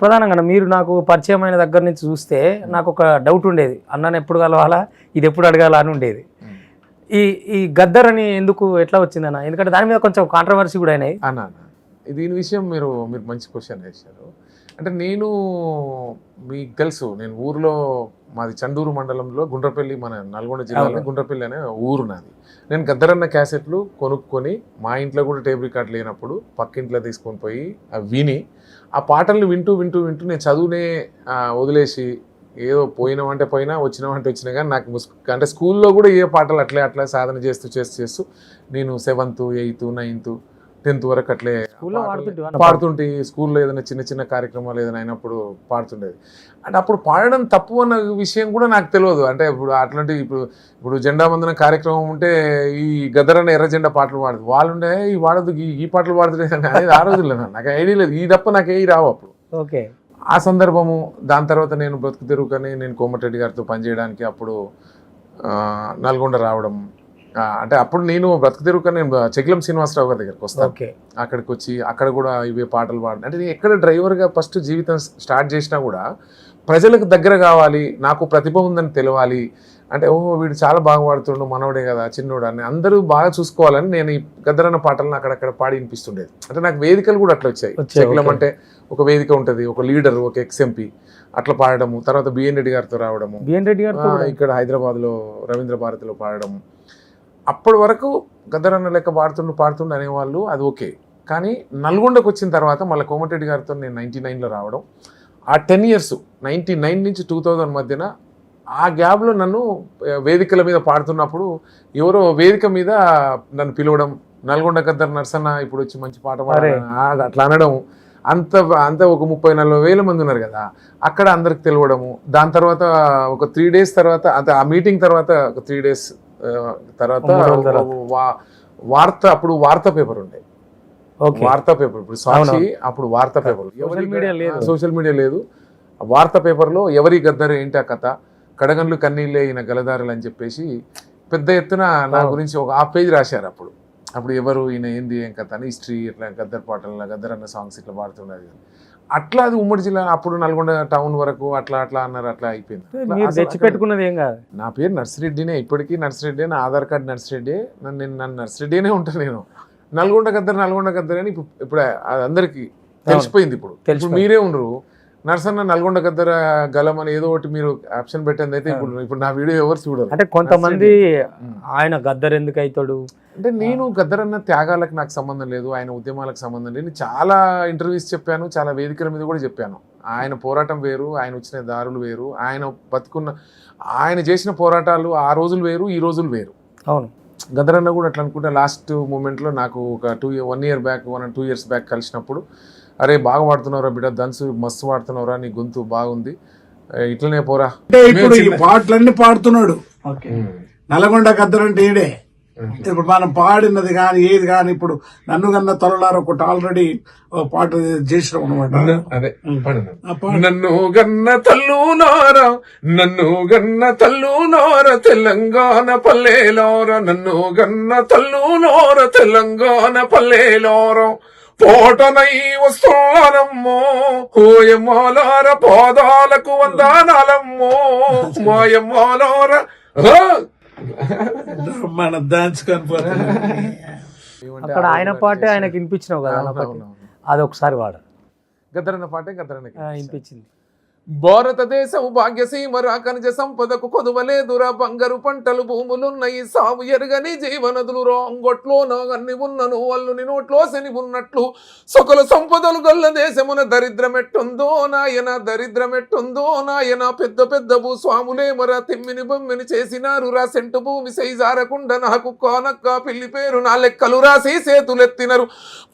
ప్రధానంగా మీరు నాకు పరిచయమైన దగ్గర నుంచి చూస్తే నాకు ఒక డౌట్ ఉండేది. అన్నని ఎప్పుడు కలవాలా? ఇది ఎప్పుడు అడగాలా అని ఉండేది. ఈ ఈ గద్దర్ అని ఎందుకు ఎట్లా వచ్చిందన్న? ఎందుకంటే దాని మీద కొంచెం కాంట్రవర్సీ కూడా అయినాయి. అన్న అన్న. దీని విషయం మీరు మీరు మంచి క్వశ్చన్ వేశారు. అంటే నేను మీకు తెలుసు నేను ఊర్లో మాది చండూరు మండలంలో గుండ్రపల్లి మన నల్గొండ జిల్లాలో గుండ్రపల్లి అనే ఊరు నాది. నేను గద్దరన్న క్యాసెట్లు కొనుక్కొని మా ఇంట్లో కూడా టేబుల్ రికార్డ్ లేనప్పుడు పక్కింట్లో తీసుకొని పోయి అవి విని ఆ పాటలు వింటూ వింటూ వింటూ నేను చదువునే వదిలేసి ఏదో పోయినామంటే పోయినా వచ్చినామంటే వచ్చినా కానీ నాకు ముస్- అంటే స్కూల్లో కూడా ఏ పాటలు అట్లే అట్లా సాధన చేస్తూ చేస్తూ చేస్తూ నేను సెవెంత్ ఎయిత్ నైన్త్ టెన్త్ వరకు అట్లే? పాడుతుంటే స్కూల్లో ఏదైనా చిన్న చిన్న కార్యక్రమాలు ఏదైనా అయినప్పుడు పాడుతుండేది. అంటే అప్పుడు పాడడం తప్పు అన్న విషయం కూడా నాకు తెలియదు. అంటే ఇప్పుడు అట్లాంటి ఇప్పుడు ఇప్పుడు జెండా వందన కార్యక్రమం ఉంటే ఈ గదరన్న ఎర్ర జెండా పాటలు పాడదు. వాళ్ళు ఉండే ఈ వాడదు ఈ పాటలు పాడుతుండే అనేది ఆ రోజుల్లో నాకు ఐడియా లేదు. ఈ తప్ప నాకు ఏ రావు అప్పుడు. ఓకే. ఆ సందర్భము దాని తర్వాత నేను బ్రతుకు తిరుగుకని నేను కోమటిరెడ్డి గారితో పనిచేయడానికి అప్పుడు నల్గొండ రావడం అంటే అప్పుడు నేను బ్రతుకు తిరుగుకని నేను చెక్లం శ్రీనివాసరావు గారి దగ్గరికి వస్తాను అక్కడికి వచ్చి అక్కడ కూడా ఇవే పాటలు పాడ. అంటే నేను ఎక్కడ డ్రైవర్గా ఫస్ట్ జీవితం స్టార్ట్ చేసినా కూడా ప్రజలకు దగ్గర కావాలి నాకు ప్రతిభ ఉందని తెలవాలి. అంటే ఓహో వీడు చాలా బాగా పాడుతుండు మనవడే కదా చిన్నోడు అని అందరూ బాగా చూసుకోవాలని నేను ఈ గద్దరన్న పాటలను అక్కడక్కడ పాడి వినిపిస్తుండేది. అంటే నాకు వేదికలు కూడా అట్లా వచ్చాయి. ఓకే. అంటే ఒక వేదిక ఉంటుంది ఒక లీడర్ ఒక ఎక్స్ఎంపీ అట్లా పాడడము తర్వాత బిఎన్ రెడ్డి గారితో రావడము. బిఎన్ రెడ్డి కూడా? ఇక్కడ హైదరాబాద్లో రవీంద్ర భారతిలో పాడడం అప్పటి వరకు గద్దరన్న లెక్క పాడుతుండు పాడుతుండు అనేవాళ్ళు అది ఓకే. కానీ నల్గొండకు వచ్చిన తర్వాత మళ్ళీ కోమటిరెడ్డి గారితో నేను నైంటీ నైన్లో రావడం ఆ టెన్ ఇయర్స్ నైంటీ నైన్ నుంచి టూ థౌజండ్ మధ్యన ఆ గ్యాప్లో నన్ను వేదికల మీద పాడుతున్నప్పుడు ఎవరో వేదిక మీద నన్ను పిలవడం నల్గొండ గద్దర్ నర్సన్న ఇప్పుడు వచ్చి మంచి పాట ఆ, అట్లా అనడం అంత అంత ఒక ముప్పై నలభై వేల మంది ఉన్నారు కదా అక్కడ అందరికి తెలియడము దాని తర్వాత ఒక త్రీ డేస్ తర్వాత అంటే ఆ మీటింగ్ తర్వాత ఒక త్రీ డేస్ తర్వాత వార్త అప్పుడు వార్తా పేపర్ ఉండే. వార్తా పేపర్ ఇప్పుడు సాక్షి. అప్పుడు వార్తా పేపర్. సోషల్ మీడియా లేదు. సోషల్ మీడియా లేదు. వార్తా పేపర్లో ఎవరి గద్దరు ఏంటి ఆ కథ? కడగన్లు కన్నీళ్ళే ఈయన గలదారులు అని చెప్పేసి పెద్ద ఎత్తున నా. గురించి ఒక హాఫ్ పేజ్ రాశారు అప్పుడు. అప్పుడు ఎవరు ఈయన ఏంది ఏం కథ అని హిస్టరీ ఇట్లా గద్దర్ పాటలు గద్దర్ అన్న సాంగ్స్ ఇట్లా పాడుతున్నది అట్లా అది ఉమ్మడి జిల్లా అప్పుడు నల్గొండ టౌన్ వరకు అట్లా అట్లా అన్నారు అట్లా అయిపోయింది. అట్లా మీరు అసలు తెచ్చి పెట్టుకున్నది ఏం కాదు. నా పేరు నర్సిరెడ్డినే ఇప్పటికీ నర్సిరెడ్డి నా ఆధార్ కార్డు నర్సిరెడ్డి నన్ను నేను నన్ను నర్సిరెడ్డినే ఉంటాను నేను. నల్గొండ గద్దరు నల్గొండ గద్దరు అని ఇప్పుడు ఇప్పుడు అది అందరికీ తెలిసిపోయింది ఇప్పుడు. ఇప్పుడు. మీరే ఉండరు. నర్సన్న నల్గొండ గద్దర గలం అని ఏదో ఒకటి మీరు ఆప్షన్ పెట్టింది అయితే ఇప్పుడు ఇప్పుడు నా వీడియో ఎవరు చూడరు. అంటే కొంతమంది. ఆయన గద్దర్ ఎందుకు అవుతాడు? అంటే నేను గద్దరన్న త్యాగాలకు నాకు సంబంధం లేదు ఆయన ఉద్యమాలకు సంబంధం లేదు. చాలా ఇంటర్వ్యూస్ చెప్పాను చాలా వేదికల మీద కూడా చెప్పాను. ఆయన పోరాటం వేరు ఆయన వచ్చిన దారులు వేరు ఆయన బతుకున్న ఆయన చేసిన పోరాటాలు ఆ రోజులు వేరు ఈ రోజులు వేరు. అవును. గదరన్న కూడా అట్లా అనుకుంటే లాస్ట్ మూమెంట్లో నాకు ఒక two one year back one two years back కలిసినప్పుడు అరే బాగా వాడుతున్నావురా బిడ్డ ధనుసు మస్తు వాడుతున్నావురా నీ గొంతు బాగుంది. ఇట్లనే పోరా. అంటే ఇప్పుడు ఈ పాటలన్నీ పాడుతున్నాడు. నల్గొండ గద్దరంటే ఈడే. ఇప్పుడు మనం పాడినది కానీ ఏది కానీ ఇప్పుడు నన్ను కన్న తొలలారు ఒకటి ఆల్రెడీ పాట చేసినాం అనమాట నన్ను గన్న తల్లు నోర నన్ను గన్న తల్లు నోర తెలంగాణ పల్లెలోర నన్ను గన్న తల్లు నోర తెలంగాణ పల్లెలోర. పోటనై వస్తానమ్మో ఓయమ్మోలార పోదాలకు వందానాలమ్మో మాయమ్మోలార! మన డాన్స్ కనిపోతుంది అక్కడ ఆయన పాటే ఆయనకి వినిపించినావు కదా. అది ఒకసారి వాడు. గద్దరన్న పాటే గద్దరన్న వినిపించింది. భారతదేశం భాగ్యసీమ రాకనిజ సంపదకు కొదువలేదురా బంగారు పంటలు భూములున్నయి. సాగు ఎరగని జీవనదులు రాంగొట్లో నాగన్ని ఉన్నను. అల్లుని నోట్లో శని ఉన్నట్లు. సకల సంపదలు గల్ల దేశమున దరిద్రమెట్టుందో నాయన దరిద్రమెట్టుందో నాయన. పెద్ద పెద్ద భూస్వాములే మర తిమ్మిని బొమ్మిని చేసినారు రా సెంటు భూమి సైజారకుండా నాకు కానక్క పిల్లి పేరు నా లెక్కలు రాసి సేతులెత్తినరు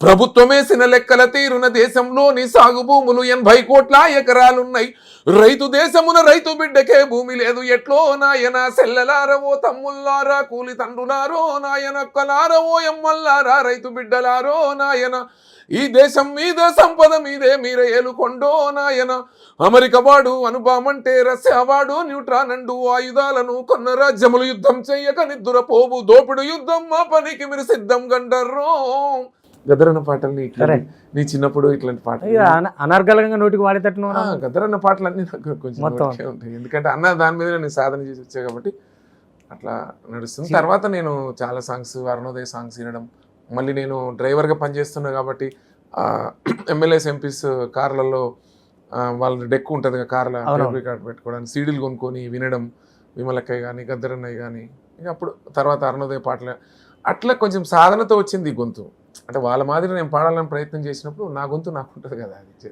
ప్రభుత్వమేసిన లెక్కల తీరున దేశంలోని సాగు భూములు ఎనభై కోట్ల ఎకరాలున్నాయి. రైతు దేశమున రైతు బిడ్డకే భూమి లేదు. ఎట్లో నాయన సెల్లలారవో తమ్ముల్లారా కూలి తండ్రులారో నాయన కలారవో ఎమ్మల్లారా రైతు బిడ్డలారో నాయన. ఈ దేశం మీద సంపద మీదే మీరే ఏలుకొండో నాయన. అమెరికా వాడు అనుబామంటే రష్యా వాడు న్యూట్రాన్ అండు ఆయుధాలను కొన్న రాజ్యములు యుద్ధం చెయ్యక నిద్దుర పోవు దోపిడు యుద్ధం మా పనికి మీరు సిద్ధం గండర్రో. గద్దరన్న పాటలు నీ చిన్నప్పుడు ఇట్లాంటి పాటలు ఇక అన- అనర్గళంగా నోటికి వాడేటట్టు ఆ, గద్దరన్న పాటలు అన్ని నాకు కొంచెం ఉంటాయి. ఎందుకంటే అన్న దాని మీద నేను సాధన చేసి వచ్చా కాబట్టి అట్లా నడుస్తుంది. తర్వాత నేను చాలా సాంగ్స్ అరుణోదయ సాంగ్స్ వినడం. మళ్ళీ నేను డ్రైవర్గా పనిచేస్తున్నా కాబట్టి ఎమ్మెల్యేస్ ఎంపీస్ కార్లలో వాళ్ళ డెక్ ఉంటుంది కదా కార్ల రికార్డ్ పెట్టుకోవడానికి సీడీలు కొనుక్కొని వినడం. విమలక్కయ్య కానీ గద్దరన్నయ్య కానీ ఇక అప్పుడు తర్వాత అరుణోదయ పాటలు అట్లా కొంచెం సాధనతో వచ్చింది ఈ గొంతు. అంటే వాళ్ళ మాదిరి నేను పాడాలని ప్రయత్నం చేసినప్పుడు నా గొంతు నాకు ఉంటుంది కదా అది.